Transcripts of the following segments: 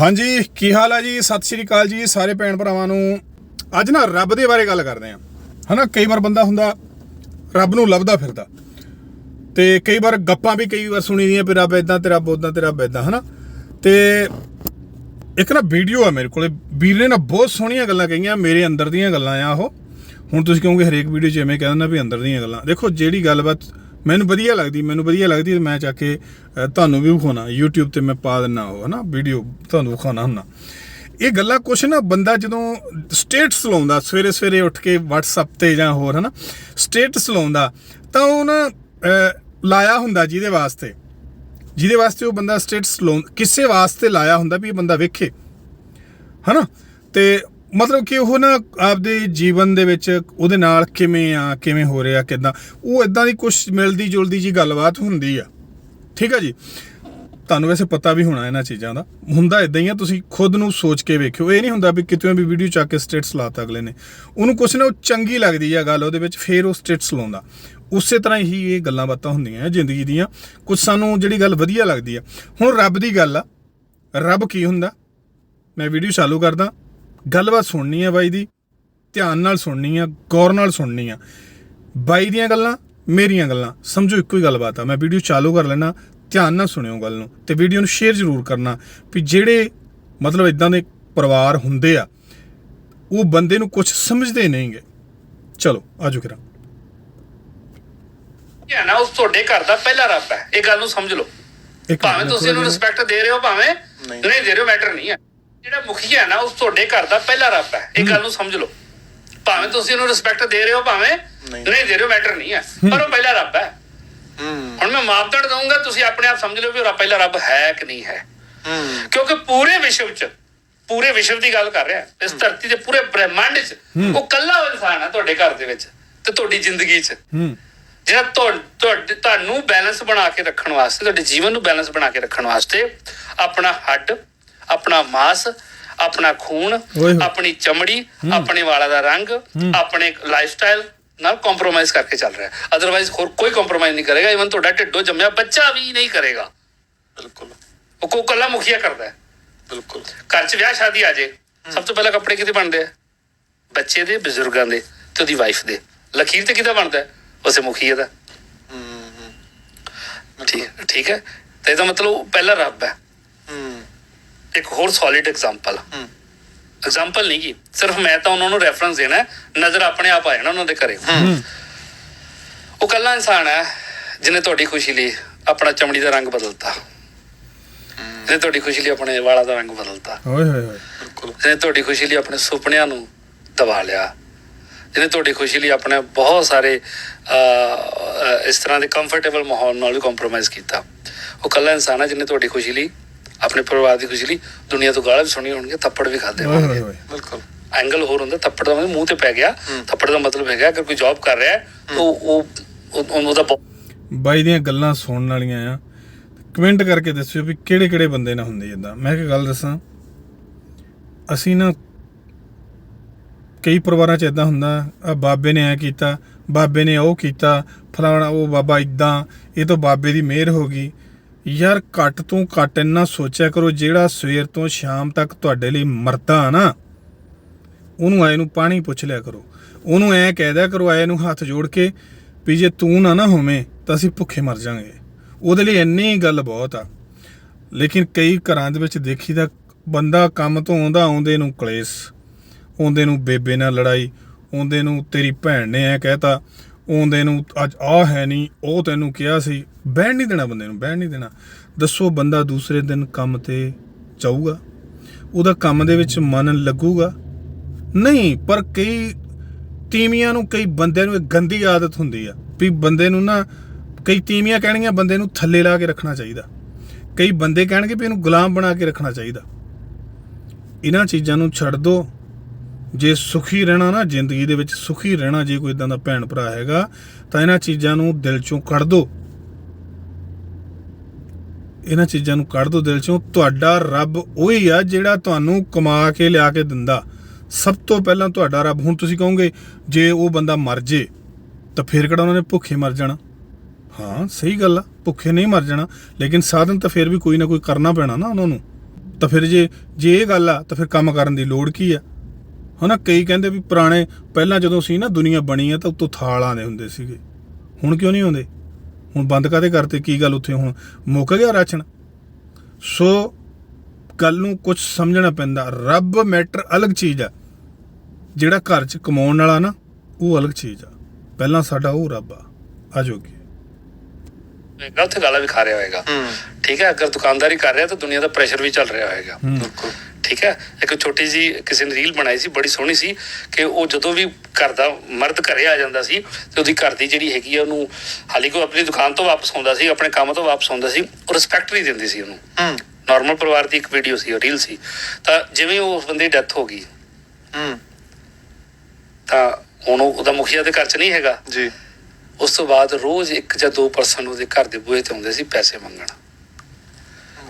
ਹਾਂਜੀ, ਕੀ ਹਾਲ ਹੈ ਜੀ? ਸਤਿ ਸ਼੍ਰੀ ਅਕਾਲ ਜੀ ਸਾਰੇ ਭੈਣ ਭਰਾਵਾਂ ਨੂੰ। ਅੱਜ ਨਾ ਰੱਬ ਦੇ ਬਾਰੇ ਗੱਲ ਕਰਦੇ ਆਂ। ਹਨਾ, ਕਈ ਵਾਰ ਬੰਦਾ ਹੁੰਦਾ, ਰੱਬ ਨੂੰ ਲੱਭਦਾ ਫਿਰਦਾ। ਤੇ ਕਈ ਵਾਰ ਗੱਪਾਂ ਵੀ ਕਈ ਵਾਰ ਸੁਣੀ ਦੀਆਂ ਵੀ ਰੱਬ ਇਦਾਂ ਤੇ ਰੱਬ ਉਦਾਂ ਤੇ ਰੱਬ ਇਦਾਂ ਹਨਾ? ਤੇ ਇੱਕ ਨਾ ਵੀਡੀਓ ਆ ਮੇਰੇ ਕੋਲੇ। ਵੀਰ ਨੇ ਨਾ ਬਹੁਤ ਸੋਹਣੀਆਂ ਗੱਲਾਂ ਕਹੀਆਂ, ਮੇਰੇ ਅੰਦਰ ਦੀਆਂ ਗੱਲਾਂ ਆ ਉਹ। ਹੁਣ ਤੁਸੀਂ ਕਹੋਗੇ ਹਰੇਕ ਵੀਡੀਓ 'ਚ ਐਵੇਂ ਕਹਿ ਦਿੰਦਾ ਵੀ ਅੰਦਰ ਦੀਆਂ ਗੱਲਾਂ। ਦੇਖੋ, ਜਿਹੜੀ ਗੱਲਬਾਤ ਮੈਨੂੰ ਵਧੀਆ ਲੱਗਦੀ, ਮੈਨੂੰ ਵਧੀਆ ਲੱਗਦੀ ਤੇ ਮੈਂ ਚੱਕ ਕੇ ਤੁਹਾਨੂੰ ਵੀ ਵਿਖਾਉਣਾ। YouTube ਤੇ ਮੈਂ ਪਾ ਦਿੰਨਾ ਉਹ, ਹਨਾ? ਵੀਡੀਓ ਤੁਹਾਨੂੰ ਵਿਖਾਉਣਾ ਹੁੰਦਾ। ਇਹ ਗੱਲਾਂ ਕੁਛ ਨਾ, ਬੰਦਾ ਜਦੋਂ ਸਟੇਟਸ ਲਾਉਂਦਾ, ਸਵੇਰੇ ਸਵੇਰੇ ਉੱਠ ਕੇ WhatsApp ਤੇ ਜਾਂ ਹੋਰ, ਹਨਾ? ਸਟੇਟਸ ਲਾਉਂਦਾ, ਤਾਂ ਉਹ ਨਾ ਲਾਇਆ ਹੁੰਦਾ ਜਿਹਦੇ ਵਾਸਤੇ। ਜਿਹਦੇ ਵਾਸਤੇ ਉਹ ਬੰਦਾ ਸਟੇਟਸ ਲਾਉਂ, ਕਿਸੇ ਵਾਸਤੇ ਲਾਇਆ ਹੁੰਦਾ ਵੀ ਇਹ ਬੰਦਾ ਵੇਖੇ, ਹਨਾ? ਤੇ ਮਤਲਬ ਕਿ ਉਹ ਨਾ ਆਪਦੇ ਜੀਵਨ ਦੇ ਵਿੱਚ ਉਹਦੇ ਨਾਲ ਕਿਵੇਂ ਆ, ਕਿਵੇਂ ਹੋ ਰਿਹਾ, ਕਿਦਾਂ, ਉਹ ਇਦਾਂ ਦੀ ਕੁਝ ਮਿਲਦੀ ਜੁਲਦੀ ਜੀ ਗੱਲਬਾਤ ਹੁੰਦੀ ਆ। ਠੀਕ ਆ ਜੀ? ਤੁਹਾਨੂੰ ਵੈਸੇ ਪਤਾ ਵੀ ਹੋਣਾ ਇਹਨਾਂ ਚੀਜ਼ਾਂ ਦਾ। ਹੁੰਦਾ ਇਦਾਂ ਹੀ ਆ, ਤੁਸੀਂ ਖੁਦ ਨੂੰ ਸੋਚ ਕੇ ਵੇਖਿਓ। ਇਹ ਨਹੀਂ ਹੁੰਦਾ ਵੀ ਕਿਤੇ ਵੀ ਵੀਡੀਓ ਚੱਕ ਕੇ ਸਟੇਟਸ ਲਾਤਾ ਅਗਲੇ ਨੇ। ਉਹਨੂੰ ਕੁਛ ਨਾ, ਉਹ ਚੰਗੀ ਲੱਗਦੀ ਆ ਗੱਲ ਉਹਦੇ ਵਿੱਚ, ਫੇਰ ਉਹ ਸਟੇਟਸ ਲਾਉਂਦਾ। ਉਸੇ ਤਰ੍ਹਾਂ ਹੀ ਇਹ ਗੱਲਾਂ ਬਾਤਾਂ ਹੁੰਦੀਆਂ ਜ਼ਿੰਦਗੀ ਦੀਆਂ। ਕੁਝ ਸਾਨੂੰ ਜਿਹੜੀ ਗੱਲ ਵਧੀਆ ਲੱਗਦੀ ਆ। ਹੁਣ ਰੱਬ ਦੀ ਗੱਲ ਆ। ਰੱਬ ਕੀ ਹੁੰਦਾ? ਮੈਂ ਵੀਡੀਓ ਚਾਲੂ ਕਰਦਾ। ਗੱਲਬਾਤ ਸੁਣਨੀ ਆ ਬਾਈ ਦੀ ਧਿਆਨ ਨਾਲ ਸੁਣਨੀ ਆ ਗੌਰ ਨਾਲ ਸੁਣਨੀ ਆ। ਬਾਈ ਦੀਆਂ ਗੱਲਾਂ ਮੇਰੀਆਂ ਗੱਲਾਂ ਸਮਝੋ ਇੱਕੋ ਹੀ ਗੱਲਬਾਤ ਆ। ਮੈਂ ਵੀਡੀਓ ਚਾਲੂ ਕਰ ਲੈਣਾ ਧਿਆਨ ਨਾਲ ਸੁਣਿਓ ਗੱਲ ਨੂੰ ਤੇ ਵੀਡੀਓ ਨੂੰ ਸ਼ੇਅਰ ਜ਼ਰੂਰ ਕਰਨਾ ਵੀ ਜਿਹੜੇ ਮਤਲਬ ਇਦਾਂ ਦੇ ਪਰਿਵਾਰ ਹੁੰਦੇ ਆ ਉਹ ਬੰਦੇ ਨੂੰ ਕੁਝ ਸਮਝਦੇ ਨਹੀਂਗੇ। ਚਲੋ ਆਜੋ ਕਰਾਂ ਹੈ ਨਾ ਉਸ ਤੁਹਾਡੇ ਘਰ ਦਾ ਪਹਿਲਾ ਰੱਬ ਹੈ। ਇਹ ਗੱਲ ਨੂੰ ਸਮਝ ਲਓ। ਭਾਵੇਂ ਤੁਸੀਂ ਇਹਨੂੰ ਰਿਸਪੈਕਟ ਦੇ ਰਹੇ ਹੋ ਭਾਵੇਂ ਨਹੀਂ। ਨਹੀਂ ਦੇ ਰਹੇ ਹੋ ਮੈਟਰ ਨਹੀਂ ਹੈ। ਜਿਹੜਾ ਮੁਖੀਆ ਹੈ ਨਾ ਉਸ ਤੁਹਾਡੇ ਘਰ ਦਾ ਪਹਿਲਾ ਰੱਬ ਹੈ। ਇਹ ਗੱਲ ਨੂੰ ਸਮਝ ਲਓ। ਭਾਵੇਂ ਤੁਸੀਂ ਇਹਨੂੰ ਰਿਸਪੈਕਟ ਦੇ ਰਹੇ ਹੋ ਭਾਵੇਂ ਨਹੀਂ। ਦੇ ਰਹੇ ਹੋ ਮੈਟਰ ਨਹੀਂ ਹੈ। ਪਰ ਉਹ ਪਹਿਲਾ ਰੱਬ ਹੈ। ਹੁਣ ਮੈਂ ਮਾਪਦੰਡ ਦਊਂਗਾ ਤੁਸੀਂ ਆਪਣੇ ਆਪ ਸਮਝ ਲਓ ਵੀ ਉਹ ਪਹਿਲਾ ਰੱਬ ਹੈ ਕਿ ਨਹੀਂ ਹੈ। ਕਿਉਂਕਿ ਪੂਰੇ ਵਿਸ਼ਵ 'ਚ ਪੂਰੇ ਵਿਸ਼ਵ ਦੀ ਗੱਲ ਕਰ ਰਿਹਾ। ਇਸ ਧਰਤੀ ਦੇ ਪੂਰੇ ਬ੍ਰਹਿਮੰਡ 'ਚ ਉਹ ਕੱਲਾ ਇਨਸਾਨ ਹੈ ਤੁਹਾਡੇ ਘਰ ਦੇ ਵਿੱਚ ਤੇ ਤੁਹਾਡੀ ਜ਼ਿੰਦਗੀ 'ਚ। ਜਿਹੜਾ ਤੁਹਾ- ਤੁਹਾਡੇ ਤੁਹਾਨੂੰ ਬੈਲੈਂਸ ਬਣਾ ਕੇ ਰੱਖਣ ਵਾਸਤੇ ਤੁਹਾਡੇ ਜੀਵਨ ਨੂੰ ਬੈਲੈਂਸ ਬਣਾ ਕੇ ਰੱਖਣ ਵਾਸਤੇ ਆਪਣਾ ਹੱਡ ਆਪਣਾ ਮਾਸ ਆਪਣਾ ਖੂਨ। ਆਪਣੀ ਚਮੜੀ ਆਪਣੇ ਵਾਲਾਂ ਦਾ ਰੰਗ ਆਪਣੇ ਲਾਈਫਸਟਾਈਲ ਨਾਲ ਕੰਪਰੋਮਾਈਜ਼ ਕਰਕੇ ਚੱਲ ਰਿਹਾ। ਹੈ ਅਦਰਵਾਈਜ਼ ਹੋਰ ਕੋਈ ਕੰਪਰੋਮਾਈਜ਼ ਨਹੀਂ ਕਰੇਗਾ। ਇਵਨ ਤੁਹਾਡਾ ਢਿੱਡੋਂ ਜੰਮਿਆ ਬੱਚਾ ਵੀ ਨਹੀਂ ਕਰੇਗਾ। ਬਿਲਕੁਲ। ਉਹ ਕੋ ਕੱਲਾ ਮੁਖੀਆ ਕਰਦਾ ਹੈ। ਬਿਲਕੁਲ। ਘਰ 'ਚ ਵਿਆਹ ਸ਼ਾਦੀ ਆ ਜੇ। ਸਭ ਤੋਂ ਪਹਿਲਾਂ ਕੱਪੜੇ ਕਿਤੇ ਬਣਦੇ ਆ? ਬੱਚੇ ਦੇ ਬਜ਼ੁਰਗਾਂ ਦੇ ਤੇ ਉਹਦੀ ਵਾਈਫ ਦੇ। ਲਖੀਰ ਤੇ ਕਿਹਦਾ ਬਣਦਾ? ਉਸੇ ਮੁਖੀਏ ਦਾ। ਹੂੰ ਹੂੰ। ਠੀਕ ਠੀਕ ਹੈ। ਤੇ ਇਹਦਾ ਮਤਲਬ ਪਹਿਲਾ ਰੱਬ ਹੂੰ। ਇੱਕ ਹੋਰ ਸੋਲਿਡ ਐਗਜ਼ਾਮਪਲ ਹੂੰ। ਐਗਜ਼ਾਮਪਲ ਨਹੀਂ ਕੀ ਸਿਰਫ ਮੈਂ ਤਾਂ ਉਹਨਾਂ ਨੂੰ ਰੈਫਰੈਂਸ ਦੇਣਾ ਹੈ, ਨਜ਼ਰ ਆਪਣੇ ਆਪ ਆ ਜਾਣਾ ਉਹਨਾਂ ਦੇ ਘਰੇ। ਉਹ ਕੱਲਾ ਇਨਸਾਨ ਹੈ ਜਿਹਨੇ ਤੁਹਾਡੀ ਖੁਸ਼ੀ ਲਈ ਆਪਣਾ ਚਮੜੀ ਦਾ ਰੰਗ ਬਦਲਤਾ। ਜਿਹਨੇ ਤੁਹਾਡੀ ਖੁਸ਼ੀ ਲਈ ਆਪਣੇ ਵਾਲਾਂ ਦਾ ਰੰਗ ਬਦਲਤਾ। ਓਏ ਹੋਏ ਹੋਏ। ਬਿਲਕੁਲ। ਜਿਹਨੇ ਤੁਹਾਡੀ ਖੁਸ਼ੀ ਲਈ ਆਪਣੇ ਸੁਪਨਿਆਂ ਨੂੰ ਦਬਾ ਲਿਆ। ਜਿਹਨੇ ਤੁਹਾਡੀ ਖੁਸ਼ੀ ਲਈ ਆਪਣੇ ਬਹੁਤ ਸਾਰੇ ਇਸ ਤਰ੍ਹਾਂ ਦੇ ਕੰਫਰਟੇਬਲ ਮਾਹੌਲ ਨਾਲ ਵੀ ਕੰਪਰੋਮਾਈਜ਼ ਕੀਤਾ। ਉਹ ਕੱਲਾ ਇਨਸਾਨ ਹੈ ਜਿਹਨੇ ਤੁਹਾਡੀ ਖੁਸ਼ੀ ਲਈ ਆਪਣੇ ਪਰਿਵਾਰ ਦੀ ਖੁਸ਼ੀ ਲਈ ਦੁਨੀਆ ਤੋਂ ਗਾਲਾਂ ਵੀ ਸੁਣੀ ਹੋਣਗੇ ਥੱਪੜ ਵੀ ਖਾਦੇ ਹੋਣਗੇ। ਬਿਲਕੁਲ। ਐਂਗਲ ਹੋਰ ਹੁੰਦਾ ਥੱਪੜ ਦਾ ਮਤਲਬ ਮੂੰਹ ਤੇ ਪੈ ਗਿਆ ਥੱਪੜ ਦਾ ਮਤਲਬ ਹੈਗਾ ਅਗਰ ਕੋਈ ਜੌਬ ਕਰ ਰਿਹਾ ਹੈ ਤਾਂ ਉਹ ਉਹ- ਉਹ- ਉਹਦਾ ਬਾਈ ਦੀਆਂ ਗੱਲਾਂ ਸੁਣਨ ਵਾਲੀਆਂ ਆ। ਕਮੈਂਟ ਕਰਕੇ ਦੱਸਿਓ ਵੀ ਕਿਹੜੇ ਕਿਹੜੇ ਬੰਦੇ ਨਾਲ ਹੁੰਦੇ ਇਦਾਂ ਮੈਂ ਇੱਕ ਗੱਲ ਦੱਸਾਂ ਅਸੀਂ ਨਾ ਕਈ ਪਰਿਵਾਰਾਂ 'ਚ ਇਦਾਂ ਹੁੰਦਾ ਆ ਬਾਬੇ ਨੇ ਐ ਕੀਤਾ ਬਾਬੇ ਨੇ ਉਹ ਕੀਤਾ ਫਲਾਣਾ ਉਹ ਬਾਬਾ ਇਦਾਂ ਇਹ ਤਾਂ ਬਾਬੇ ਦੀ ਮਿਹਰ ਹੋ ਗਈ। ਯਾਰ ਘੱਟ ਤੋਂ ਘੱਟ ਇੰਨਾ ਸੋਚਿਆ ਕਰੋ ਜਿਹੜਾ ਸਵੇਰ ਤੋਂ ਸ਼ਾਮ ਤੱਕ ਤੁਹਾਡੇ ਲਈ ਮਰਦਾ ਨਾ। ਉਹਨੂੰ ਆਏ ਨੂੰ ਪਾਣੀ ਪੁੱਛ ਲਿਆ ਕਰੋ। ਉਹਨੂੰ ਐ ਕਹਿ ਦਿਆ ਕਰੋ, ਆਏ ਨੂੰ ਹੱਥ ਜੋੜ ਕੇ ਵੀ ਜੇ ਤੂੰ ਨਾ ਨਾ ਹੋਵੇਂ ਤਾਂ ਅਸੀਂ ਭੁੱਖੇ ਮਰ ਜਾਾਂਗੇ ਉਹਦੇ ਲਈ ਇੰਨੀ ਗੱਲ ਬਹੁਤ ਆ। ਲੇਕਿਨ ਕਈ ਘਰਾਂ ਦੇ ਵਿੱਚ ਦੇਖੀਦਾ ਬੰਦਾ ਕੰਮ ਤੋਂ ਆਉਂਦਾ, ਆਉਂਦੇ ਨੂੰ ਕਲੇਸ਼, ਆਉਂਦੇ ਨੂੰ ਬੇਬੇ ਨਾਲ ਲੜਾਈ, ਆਉਂਦੇ ਨੂੰ ਤੇਰੀ ਭੈਣ ਨੇ ਐ ਕਹਿਤਾ ਆਉਂਦੇ ਨੂੰ ਅੱਜ ਆ ਹੈ ਨਹੀਂ ਉਹ ਤੈਨੂੰ ਕਿਹਾ ਸੀ, ਬਹਿਣ ਨਹੀਂ ਦੇਣਾ ਬੰਦੇ ਨੂੰ, ਬਹਿਣ ਨਹੀਂ ਦੇਣਾ। ਦੱਸੋ ਬੰਦਾ ਦੂਸਰੇ ਦਿਨ ਕੰਮ ਤੇ ਜਾਊਗਾ? ਉਹਦਾ ਕੰਮ ਦੇ ਵਿੱਚ ਮਨ ਲੱਗੂਗਾ? ਨਹੀਂ, ਪਰ ਕਈ ਤੀਵੀਆਂ ਨੂੰ, ਕਈ ਬੰਦਿਆਂ ਨੂੰ ਇੱਕ ਗੰਦੀ ਆਦਤ ਹੁੰਦੀ ਆ ਵੀ ਬੰਦੇ ਨੂੰ ਨਾ, ਕਈ ਤੀਵੀਆਂ ਕਹਿਣਗੀਆਂ ਬੰਦੇ ਨੂੰ ਥੱਲੇ ਲਾ ਕੇ ਰੱਖਣਾ ਚਾਹੀਦਾ। ਕਈ ਬੰਦੇ ਕਹਿਣਗੇ ਵੀ ਇਹਨੂੰ ਗੁਲਾਮ ਬਣਾ ਕੇ ਰੱਖਣਾ ਚਾਹੀਦਾ। ਇਹਨਾਂ ਚੀਜ਼ਾਂ ਨੂੰ ਛੱਡ ਦੋ। ਜੇ ਸੁਖੀ ਰਹਿਣਾ ਨਾ ਜ਼ਿੰਦਗੀ ਦੇ ਵਿੱਚ, ਸੁਖੀ ਰਹਿਣਾ ਜੇ ਕੋਈ ਇਦਾਂ ਦਾ ਭੈਣ ਭਰਾ ਹੈਗਾ, ਤਾਂ ਇਹਨਾਂ ਚੀਜ਼ਾਂ ਨੂੰ ਦਿਲ ਚੋਂ ਕੱਢ ਦੋ। ਇਹਨਾਂ ਚੀਜ਼ਾਂ ਨੂੰ ਕੱਢ ਦੋ ਦਿਲ ਚੋਂ। ਤੁਹਾਡਾ ਰੱਬ ਉਹੀ ਆ ਜਿਹੜਾ ਤੁਹਾਨੂੰ ਕਮਾ ਕੇ ਲਿਆ ਕੇ ਦਿੰਦਾ। ਸਭ ਤੋਂ ਪਹਿਲਾਂ ਤੁਹਾਡਾ ਰੱਬ, ਹੁਣ ਤੁਸੀਂ ਕਹੋਗੇ, ਜੇ ਉਹ ਬੰਦਾ ਮਰ ਜੇ, ਤਾਂ ਫਿਰ ਕਿਹੜਾ ਉਹਨਾਂ ਨੇ ਭੁੱਖੇ ਮਰ ਜਾਣਾ? ਹਾਂ, ਸਹੀ ਗੱਲ ਆ, ਭੁੱਖੇ ਨਹੀਂ ਮਰ ਜਾਣਾ। ਲੇਕਿਨ ਸਾਧਨ ਤਾਂ ਫਿਰ ਵੀ ਕੋਈ ਨਾ ਕੋਈ ਕਰਨਾ ਪੈਣਾ ਨਾ ਉਹਨਾਂ ਨੂੰ। ਤਾਂ ਫਿਰ ਜੇ ਜੇ ਇਹ ਗੱਲ ਆ, ਤਾਂ ਫਿਰ ਕੰਮ ਕਰਨ ਦੀ ਲੋੜ ਕੀ ਆ? ਹਨਾ ਕਈ ਕਹਿੰਦੇ ਵੀ ਪੁਰਾਣੇ ਪਹਿਲਾਂ ਜਦੋਂ ਸੀ ਨਾ ਦੁਨੀਆ ਬਣੀ ਆ ਤਾਂ ਉੱਤੋਂ ਥਾਲ ਆਉਂਦੇ ਹੁੰਦੇ ਸੀਗੇ। ਹੁਣ ਕਿਉਂ ਨਹੀਂ ਆਉਂਦੇ? ਹੁਣ ਬੰਦ ਕਾਦੇ ਕਰਤੇ? ਕੀ ਗੱਲ ਉੱਥੇ ਹੁਣ? ਮੁੱਕ ਗਿਆ ਰਾਸ਼ਨ? ਸੋ ਗੱਲ ਨੂੰ ਕੁਝ ਸਮਝਣਾ ਪੈਂਦਾ। ਰੱਬ ਮੈਟਰ ਅਲੱਗ ਚੀਜ਼ ਆ। ਜਿਹੜਾ ਘਰ 'ਚ ਕਮਾਉਣ ਵਾਲਾ ਨਾ ਉਹ ਅਲੱਗ ਚੀਜ਼ ਆ। ਪਹਿਲਾਂ ਸਾਡਾ ਉਹ ਰੱਬ ਆ। ਆ ਜੋਗੀ ਉੱਥੇ ਗਾਲਾਂ ਵੀ ਖਾ ਰਿਹਾ ਹੋਏਗਾ। ਹੂੰ। ਠੀਕ ਹੈ ਅਗਰ ਦੁਕਾਨਦਾਰੀ ਕਰ ਰਿਹਾ ਤਾਂ ਦੁਨੀਆ ਦਾ ਪ੍ਰੈਸ਼ਰ ਵੀ ਚੱਲ ਰਿਹਾ ਹੋਏਗਾ। ਬਿਲਕੁਲ। ਠੀਕ ਹੈ? ਇੱਕ ਛੋਟੀ ਜੀ ਕਿਸੇ ਨੇ ਰੀਲ ਬਣਾਈ ਸੀ ਬੜੀ ਸੋਹਣੀ ਸੀ ਕਿ ਉਹ ਜਦੋਂ ਵੀ ਘਰ ਦਾ ਮਰਦ ਘਰੇ ਆ ਜਾਂਦਾ ਸੀ ਤੇ ਉਹਦੀ ਘਰ ਦੀ ਜਿਹੜੀ ਹੈਗੀ ਆ ਉਹਨੂੰ ਹਾਲੀ ਕੋ ਆਪਣੀ ਦੁਕਾਨ ਤੋਂ ਵਾਪਸ ਆਉਂਦਾ ਸੀ ਆਪਣੇ ਕੰਮ ਤੋਂ ਵਾਪਸ ਆਉਂਦਾ ਸੀ ਉਹ ਰਿਸਪੈਕਟ ਨਹੀਂ ਦਿੰਦੀ ਸੀ ਉਹਨੂੰ। ਹੂੰ। ਨਾਰਮਲ ਪਰਿਵਾਰ ਦੀ ਇੱਕ ਵੀਡੀਓ ਸੀ ਰੀਲ ਸੀ। ਤਾਂ ਜਿਵੇਂ ਉਹ ਬੰਦੇ ਦੀ ਡੈਥ ਹੋ ਗਈ ਹੂੰ। ਤਾਂ ਹੁਣ ਉਹ- ਉਹਦਾ ਮੁਖੀਆ ਦੇ ਘਰ 'ਚ ਨਹੀਂ ਹੈਗਾ। ਜੀ। ਉਸ ਤੋਂ ਬਾਅਦ ਰੋਜ਼ ਇੱਕ ਜਾਂ ਦੋ ਪਰਸਨ ਉਹਦੇ ਘਰ ਦੇ ਬੂਹੇ ਤੇ ਆਉਂਦੇ ਸੀ ਪੈਸੇ ਮੰਗਣ।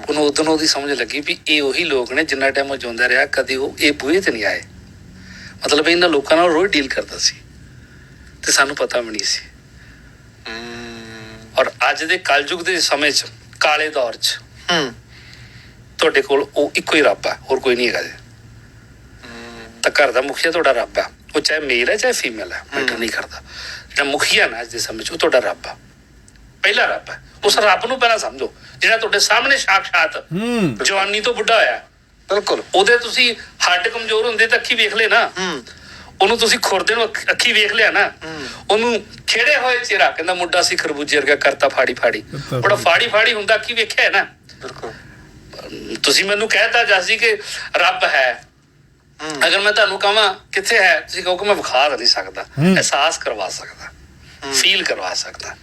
ਉਹਨੂੰ ਉਦੋਂ ਉਹਦੀ ਸਮਝ ਲੱਗੀ ਵੀ ਇਹ ਉਹੀ ਲੋਕ ਨੇ ਜਿੰਨਾ ਟਾਈਮ ਉਹ ਜਿਉਂਦਾ ਰਿਹਾ ਕਦੇ ਉਹ ਇਹ ਬੂਹੇ ਤੇ ਨਹੀਂ ਆਏ। ਮਤਲਬ ਇਹਨਾਂ ਲੋਕਾਂ ਨਾਲ ਰੋਜ਼ ਡੀਲ ਕਰਦਾ ਸੀ ਤੇ ਸਾਨੂੰ ਪਤਾ ਵੀ ਨਹੀਂ ਸੀ। ਔਰ ਅੱਜ ਦੇ ਕਲਯੁਗ ਦੇ ਸਮੇਂ 'ਚ ਕਾਲੇ ਦੌਰ 'ਚ ਹੂੰ। ਤੁਹਾਡੇ ਕੋਲ ਉਹ ਇੱਕੋ ਹੀ ਰੱਬ ਹੈ ਹੋਰ ਕੋਈ ਨਹੀਂ ਹੈਗਾ ਜੀ। ਤਾਂ ਘਰ ਦਾ ਮੁਖੀਆ ਤੁਹਾਡਾ ਰੱਬ ਹੈ ਉਹ ਚਾਹੇ ਮੇਲ ਹੈ ਚਾਹੇ ਫੀਮੇਲ ਹੈ। ਮੈਟਰ ਨਹੀਂ ਕਰਦਾ। ਜਿਹੜਾ ਮੁਖੀਆ ਨਾ ਅੱਜ ਦੇ ਸਮੇਂ 'ਚ ਉਹ ਤੁਹਾਡਾ ਰੱਬ ਹੈ ਪਹਿਲਾ ਰੱਬ ਹੈ। ਉਸ ਰੱਬ ਨੂੰ ਪਹਿਲਾਂ ਸਮਝੋ। ਜਿਹੜਾ ਤੁਹਾਡੇ ਸਾਹਮਣੇ ਸਾਖਸ਼ਾਤ ਜਵਾਨੀ ਤੋਂ ਬੁੱਢਾ ਹੋਇਆ ਬਿਲਕੁਲ। ਉਹਦੇ ਤੁਸੀਂ ਹੱਡ ਕਮਜ਼ੋਰ ਹੁੰਦੇ ਤਾਂ ਅੱਖੀ ਵੇਖ ਲੈ ਨਾ। ਹੂੰ। ਉਹਨੂੰ ਤੁਸੀਂ ਖੁਰਦੇ ਨੂੰ ਅੱਖ- ਵੇਖ ਲਿਆ ਨਾ। ਉਹਨੂੰ ਖੇੜੇ ਹੋਏ ਚਿਹਰਾ ਕਹਿੰਦਾ ਮੁੰਡਾ ਸੀ ਖਰਬੂਜੇ ਵਰਗਾ ਕਰਤਾ ਫਾੜੀ ਫਾੜੀ। ਬੜਾ ਫਾੜੀ ਫਾੜੀ ਹੁੰਦਾ ਅੱਖੀ ਵੇਖਿਆ ਹੈ ਨਾ। ਬਿਲਕੁਲ। ਤੁਸੀਂ ਮੈਨੂੰ ਕਹਿਤਾ ਜਾਸੀ ਕਿ ਰੱਬ ਹੈ। ਅਗਰ ਮੈਂ ਤੁਹਾਨੂੰ ਕਹਾਂ ਕਿੱਥੇ ਹੈ? ਤੁਸੀਂ ਕਹੋ ਕਿ ਮੈਂ ਵਿਖਾ ਨਹੀਂ ਸਕਦਾ। ਅਹਿਸਾਸ ਕਰਵਾ ਸਕਦਾ। ਫੀਲ ਕਰਵਾ ਸਕਦਾ।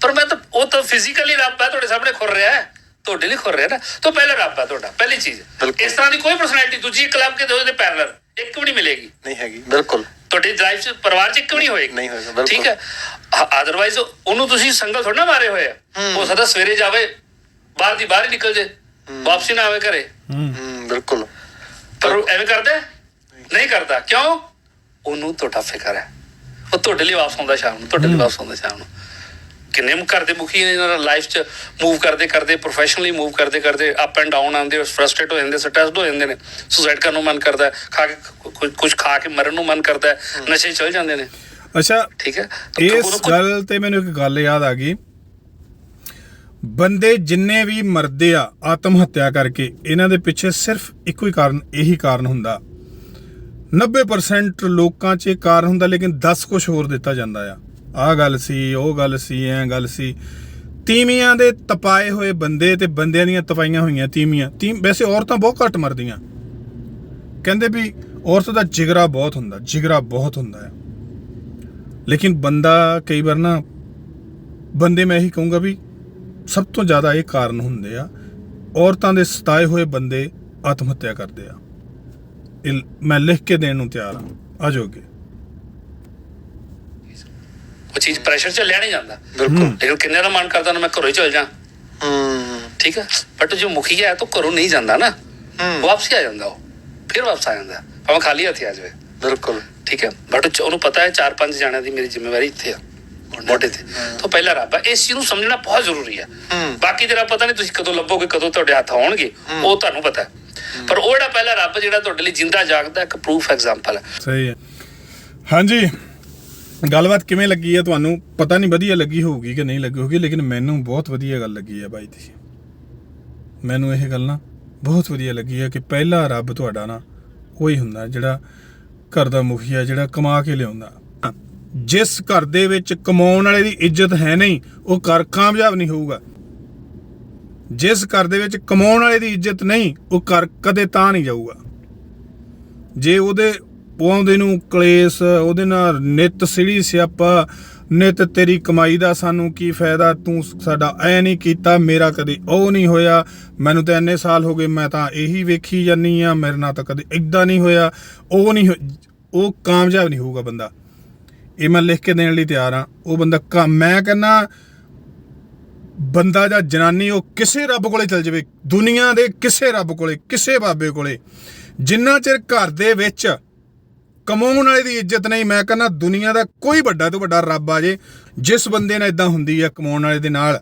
ਪਰ ਮੈਂ ਤਾਂ ਉਹ ਤਾਂ ਫਿਜ਼ੀਕਲੀ ਰੱਬ ਹੈ ਤੁਹਾਡੇ ਸਾਹਮਣੇ ਖੁਰ ਰਿਹਾ ਹੈ। ਤੁਹਾਡੇ ਲਈ ਖੁਰ ਰਿਹਾ ਨਾ। ਤਾਂ ਪਹਿਲਾ ਰੱਬ ਹੈ ਤੁਹਾਡਾ ਪਹਿਲੀ ਚੀਜ਼। ਇਸ ਤਰ੍ਹਾਂ ਦੀ ਕੋਈ ਪਰਸਨੈਲਿਟੀ ਦੂਜੀ ਕਲੱਬ ਕੇ ਦੋ ਦੇ ਪੈਰਲਲ ਇੱਕ ਵੀ ਨਹੀਂ ਮਿਲੇਗੀ। ਨਹੀਂ ਹੈਗੀ। ਬਿਲਕੁਲ। ਤੁਹਾਡੀ ਲਾਈਫ 'ਚ ਪਰਿਵਾਰ 'ਚ ਇੱਕ ਵੀ ਨਹੀਂ ਹੋਏਗੀ। ਨਹੀਂ ਹੋਏਗਾ, ਬਿਲਕੁਲ। ਠੀਕ ਹੈ? ਅਦਰਵਾਈਜ਼ ਉਹਨੂੰ ਤੁਸੀਂ ਸੰਗਲ ਥੋੜਾ ਨਾ ਮਾਰੇ ਹੋਏ ਆ। ਉਹ ਸਦਾ ਸਵੇਰੇ ਜਾਵੇ ਬਾਹਰ ਦੀ ਬਾਹਰ ਹੀ ਨਿਕਲ ਜੇ। ਵਾਪਸੀ ਨਾ ਆਵੇ ਘਰੇ। ਹੂੰ। ਹੂੰ ਬਿਲਕੁਲ। ਪਰ ਉਹ ਐਵੇਂ ਕਰਦਾ ਹੈ? ਨਹੀਂ। ਕਰਦਾ। ਕਿਉਂ? ਉਹਨੂੰ ਤੁਹਾਡਾ ਫਿਕਰ ਹੈ। ਉਹ ਤੁਹਾਡੇ ਲਈ ਵਾਪਸ ਆਉਂਦਾ ਸ਼ਾਮ ਨੂੰ ਤੁਹਾਡੇ ਲਈ ਵਾਪਸ ਆਉਂਦਾ ਸ਼ਾਮ ਨੂੰ। ਕਿੰਨੇ ਘਰ ਦੇ ਮੁਖੀ ਨੇ ਜਿਹਨਾਂ ਲਾਈਫ 'ਚ? ਮੂਵ ਕਰਦੇ ਕਰਦੇ ਪ੍ਰੋਫੈਸ਼ਨਲੀ ਮੂਵ ਕਰਦੇ ਕਰਦੇ ਅਪ ਐਂਡ ਡਾਊਨ ਆਉਂਦੇ ਫਰਸਟ੍ਰੇਟ ਹੋ ਜਾਂਦੇ ਸਟ੍ਰੈਸਡ ਹੋ ਜਾਂਦੇ ਨੇ। ਸੁਸਾਈਡ ਕਰਨ ਨੂੰ ਮਨ ਕਰਦਾ ਖਾ ਕੇ ਕੁਝ ਖਾ ਕੇ ਮਰਨ ਨੂੰ ਮਨ ਕਰਦਾ ਨਸ਼ੇ ਚਲ ਜਾਂਦੇ ਨੇ। ਅੱਛਾ ਠੀਕ ਹੈ? ਇਸ ਗੱਲ ਤੇ ਮੈਨੂੰ ਇੱਕ ਗੱਲ ਯਾਦ ਆ ਗਈ। ਬੰਦੇ ਜਿੰਨੇ ਵੀ ਮਰਦੇ ਆ ਆਤਮ ਹੱਤਿਆ ਕਰਕੇ ਇਹਨਾਂ ਦੇ ਪਿੱਛੇ ਸਿਰਫ ਇੱਕੋ ਹੀ ਕਾਰਨ ਇਹੀ ਕਾਰਨ ਹੁੰਦਾ। 90% ਲੋਕਾਂ 'ਚ ਇਹ ਕਾਰਨ ਹੁੰਦਾ ਲੇਕਿਨ 10 ਕੁਝ ਹੋਰ ਦਿੱਤਾ ਜਾਂਦਾ ਆ। ਆਹ ਗੱਲ ਸੀ, ਉਹ ਗੱਲ ਸੀ, ਐ ਗੱਲ ਸੀ। ਤੀਵੀਆਂ ਦੇ ਤਪਾਏ ਹੋਏ ਬੰਦੇ ਤੇ ਬੰਦਿਆਂ ਦੀਆਂ ਤਪਾਈਆਂ ਹੋਈਆਂ ਤੀਵੀਆਂ। ਤੀਮ ਵੈਸੇ ਔਰਤਾਂ ਬਹੁਤ ਘੱਟ ਮਰਦੀਆਂ। ਕਹਿੰਦੇ ਵੀ ਔਰਤ ਦਾ ਜਿਗਰਾ ਬਹੁਤ ਹੁੰਦਾ, ਜਿਗਰਾ ਬਹੁਤ ਹੁੰਦਾ ਹੈ। ਲੇਕਿਨ ਬੰਦਾ ਕਈ ਵਾਰ ਨਾ, ਬੰਦੇ ਮੈਂ ਇਹੀ ਕਹੂੰਗਾ ਵੀ ਸਭ ਤੋਂ ਜ਼ਿਆਦਾ ਇਹ ਕਾਰਨ ਹੁੰਦੇ ਆ, ਔਰਤਾਂ ਦੇ ਸਤਾਏ ਹੋਏ ਬੰਦੇ ਆਤਮ ਹੱਤਿਆ ਕਰਦੇ ਆ। ਇਹ ਮੈਂ ਲਿਖ ਕੇ ਦੇਣ ਨੂੰ ਤਿਆਰ ਆ ਆ ਜਾਓਗੇ ਉਹ ਚੀਜ਼ ਪ੍ਰੈਸ਼ਰ 'ਚ ਲਿਆ ਨਹੀਂ ਜਾਂਦਾ। ਬਿਲਕੁਲ। ਲੇਕਿਨ ਕਿੰਨੇ ਦਾ ਮਨ ਕਰਦਾ ਨਾ ਮੈਂ ਘਰੋਂ ਹੀ ਚਲ ਜਾ। ਹੂੰ। ਠੀਕ ਹੈ ਬਟ ਜੋ ਮੁਖੀ ਹੈ ਤਾਂ ਘਰੋਂ ਨਹੀਂ ਜਾਂਦਾ ਨਾ। ਹੂੰ। ਵਾਪਸ ਆ ਜਾਂਦਾ ਉਹ। ਫਿਰ ਵਾਪਸ ਆ ਜਾਂਦਾ। ਭਾਵੇਂ ਖਾਲੀ ਹੱਥੀ ਆ ਜਾਵੇ। ਬਿਲਕੁਲ। ਠੀਕ ਹੈ? ਬਟ ਉਹਨੂੰ ਪਤਾ ਹੈ ਚਾਰ ਪੰਜ ਜਾਣਿਆਂ ਦੀ ਮੇਰੀ ਜ਼ਿੰਮੇਵਾਰੀ ਇੱਥੇ ਆ। ਮੋਢੇ ਤੇ। ਤਾਂ। ਪਹਿਲਾ ਰੱਬ ਹੈ ਇਸ ਚੀਜ਼ ਨੂੰ ਸਮਝਣਾ ਬਹੁਤ ਜ਼ਰੂਰੀ ਹੈ ਹੂੰ। ਬਾਕੀ ਤੇਰਾ ਪਤਾ ਨਹੀਂ ਤੁਸੀਂ ਕਦੋਂ ਲੱਭੋਗੇ ਕਦੋਂ ਤੁਹਾਡੇ ਹੱਥ ਆਉਣਗੇ। ਉਹ ਤੁਹਾਨੂੰ ਪਤਾ ਹੈ। ਪਰ ਉਹ ਜਿਹੜਾ ਪਹਿਲਾ ਰੱਬ ਜਿਹੜਾ ਤੁਹਾਡੇ ਲਈ ਜਿੰਦਾ ਜਾਗਦਾ ਇੱਕ ਪ੍ਰੂਫ ਐਗਜ਼ਾਮਪਲ ਹੈ। ਸਹੀ ਹੈ। ਹਾਂਜੀ। ਗੱਲਬਾਤ ਕਿਵੇਂ ਲੱਗੀ ਹੈ ਤੁਹਾਨੂੰ? ਪਤਾ ਨਹੀਂ ਵਧੀਆ ਲੱਗੀ ਹੋਊਗੀ ਕਿ ਨਹੀਂ ਲੱਗੀ ਹੋਊਗੀ, ਲੇਕਿਨ ਮੈਨੂੰ ਬਹੁਤ ਵਧੀਆ ਗੱਲ ਲੱਗੀ ਹੈ ਬਾਈ ਦੀ। ਮੈਨੂੰ ਇਹ ਗੱਲ ਨਾ ਬਹੁਤ ਵਧੀਆ ਲੱਗੀ ਹੈ ਕਿ ਪਹਿਲਾ ਰੱਬ ਤੁਹਾਡਾ ਨਾ ਉਹੀ ਹੁੰਦਾ ਜਿਹੜਾ ਘਰ ਦਾ ਮੁਖੀਆ, ਜਿਹੜਾ ਕਮਾ ਕੇ ਲਿਆਉਂਦਾ। ਜਿਸ ਘਰ ਦੇ ਵਿੱਚ ਕਮਾਉਣ ਵਾਲੇ ਦੀ ਇੱਜ਼ਤ ਹੈ ਨਹੀਂ, ਉਹ ਘਰ ਕਾਮਯਾਬ ਨਹੀਂ ਹੋਊਗਾ। ਜਿਸ ਘਰ ਦੇ ਵਿੱਚ ਕਮਾਉਣ ਵਾਲੇ ਦੀ ਇੱਜ਼ਤ ਨਹੀਂ, ਉਹ ਘਰ ਕਦੇ ਤਾਂ ਨਹੀਂ ਜਾਊਗਾ। ਜੇ ਉਹਦੇ ਪਵਾਉਂਦੇ ਨੂੰ ਕਲੇਸ਼, ਉਹਦੇ ਨਾਲ ਨਿਤ ਸਿੜੀ ਸਿਆਪਾ, ਨਿਤ ਤੇਰੀ ਕਮਾਈ ਦਾ ਸਾਨੂੰ ਕੀ ਫਾਇਦਾ? ਤੂੰ ਸਾਡਾ ਐ ਨਹੀਂ ਕੀਤਾ, ਮੇਰਾ ਕਦੇ ਉਹ ਨਹੀਂ ਹੋਇਆ। ਮੈਨੂੰ ਤਾਂ ਇੰਨੇ ਸਾਲ ਹੋ ਗਏ, ਮੈਂ ਤਾਂ ਇਹੀ ਵੇਖੀ ਜਾਨੀ ਆ ਮੇਰੇ ਨਾਲ ਤਾਂ ਕਦੇ ਇਦਾਂ ਨਹੀਂ ਹੋਇਆ। ਉਹ ਨਹੀਂ ਹੋ- ਉਹ ਕਾਮਯਾਬ ਨਹੀਂ ਹੋਊਗਾ ਬੰਦਾ। ਇਹ ਮੈਂ ਲਿਖ ਕੇ ਦੇਣ ਲਈ ਤਿਆਰ ਆ ਉਹ ਬੰਦਾ ਕੰਮ ਮੈਂ ਕਹਿੰਦਾ, ਬੰਦਾ ਜਾਂ ਜਨਾਨੀ, ਉਹ ਕਿਸੇ ਰੱਬ ਕੋਲੇ ਚਲ ਜਾਵੇ। ਦੁਨੀਆ ਦੇ ਕਿਸੇ ਰੱਬ ਕੋਲੇ, ਕਿਸੇ ਬਾਬੇ ਕੋਲੇ। ਜਿੰਨਾ ਚਿਰ ਘਰ ਦੇ ਵਿੱਚ ਕਮਾਉਣ ਵਾਲੇ ਦੀ ਇੱਜ਼ਤ ਨਹੀਂ। ਮੈਂ ਕਹਿੰਦਾ ਦੁਨੀਆ ਦਾ ਕੋਈ ਵੱਡਾ ਤੋਂ ਵੱਡਾ ਰੱਬ ਆ ਜੇ, ਜਿਸ ਬੰਦੇ ਨਾਲ ਇਦਾਂ ਹੁੰਦੀ ਆ ਕਮਾਉਣ ਵਾਲੇ ਦੇ ਨਾਲ।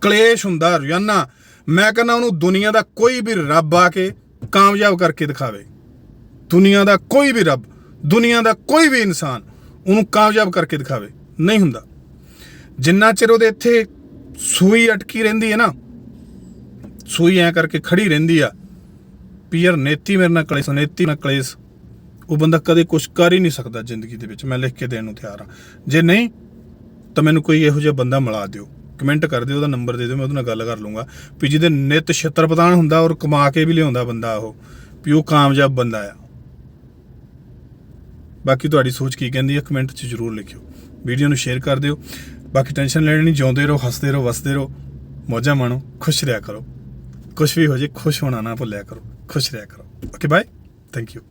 ਕਲੇਸ਼ ਹੁੰਦਾ, ਰੋਜ਼ਾਨਾ। ਮੈਂ ਕਹਿੰਦਾ ਉਹਨੂੰ ਦੁਨੀਆ ਦਾ ਕੋਈ ਵੀ ਰੱਬ ਆ ਕੇ ਕਾਮਯਾਬ ਕਰਕੇ ਦਿਖਾਵੇ। ਦੁਨੀਆ ਦਾ ਕੋਈ ਵੀ ਰੱਬ, ਦੁਨੀਆ ਦਾ ਕੋਈ ਵੀ ਇਨਸਾਨ ਉਹਨੂੰ ਕਾਮਯਾਬ ਕਰਕੇ ਦਿਖਾਵੇ। ਨਹੀਂ ਹੁੰਦਾ। ਜਿੰਨਾ ਚਿਰ ਉਹਦੇ ਇੱਥੇ ਸੂਈ ਅਟਕੀ ਰਹਿੰਦੀ ਹੈ ਨਾ, ਸੂਈ ਐ ਕਰਕੇ ਖੜੀ ਰਹਿੰਦੀ ਆ, ਵੀ ਯਾਰ ਨੇਤੀ ਮੇਰੇ ਨਾਲ ਕਲੇਸ਼, ਨੇਤੀ ਨਾਲ ਕਲੇਸ਼। ਉਹ ਬੰਦਾ ਕਦੇ ਕੁਝ ਕਰ ਹੀ ਨਹੀਂ ਸਕਦਾ ਜ਼ਿੰਦਗੀ ਦੇ ਵਿੱਚ। ਮੈਂ ਲਿਖ ਕੇ ਦੇਣ ਨੂੰ ਤਿਆਰ ਹਾਂ। ਜੇ ਨਹੀਂ, ਤਾਂ ਮੈਨੂੰ ਕੋਈ ਇਹੋ ਜਿਹਾ ਬੰਦਾ ਮਿਲਾ ਦਿਓ। ਕਮੈਂਟ ਕਰ ਦਿਓ, ਉਹਦਾ ਨੰਬਰ ਦੇ ਦਿਓ, ਮੈਂ ਉਹਦੇ ਨਾਲ ਗੱਲ ਕਰ ਲੂੰਗਾ। ਵੀ ਜਿਹਦੇ ਨਿਤ ਛਿੱਤਰ ਪਤਾਣ ਹੁੰਦਾ ਔਰ ਕਮਾ ਕੇ ਵੀ ਲਿਆਉਂਦਾ ਬੰਦਾ ਉਹ, ਵੀ ਉਹ ਕਾਮਯਾਬ ਬੰਦਾ ਆ। ਬਾਕੀ ਤੁਹਾਡੀ ਸੋਚ ਕੀ ਕਹਿੰਦੀ ਹੈ ਕਮੈਂਟ 'ਚ ਜ਼ਰੂਰ ਲਿਖਿਓ। ਵੀਡੀਓ ਨੂੰ ਸ਼ੇਅਰ ਕਰ ਦਿਓ। ਬਾਕੀ ਟੈਨਸ਼ਨ ਲੈਣੀ ਨਹੀਂ, ਜਿਉਂਦੇ ਰਹੋ, ਹੱਸਦੇ ਰਹੋ, ਵਸਦੇ ਰਹੋ। ਮੌਜਾਂ ਮਾਣੋ, ਖੁਸ਼ ਰਿਹਾ ਕਰੋ। ਕੁਝ ਵੀ ਹੋ ਜੇ, ਖੁਸ਼ ਹੋਣਾ ਨਾ ਭੁੱਲਿਆ ਕਰੋ। ਖੁਸ਼ ਰਿਹਾ ਕਰੋ। Okay bye thank you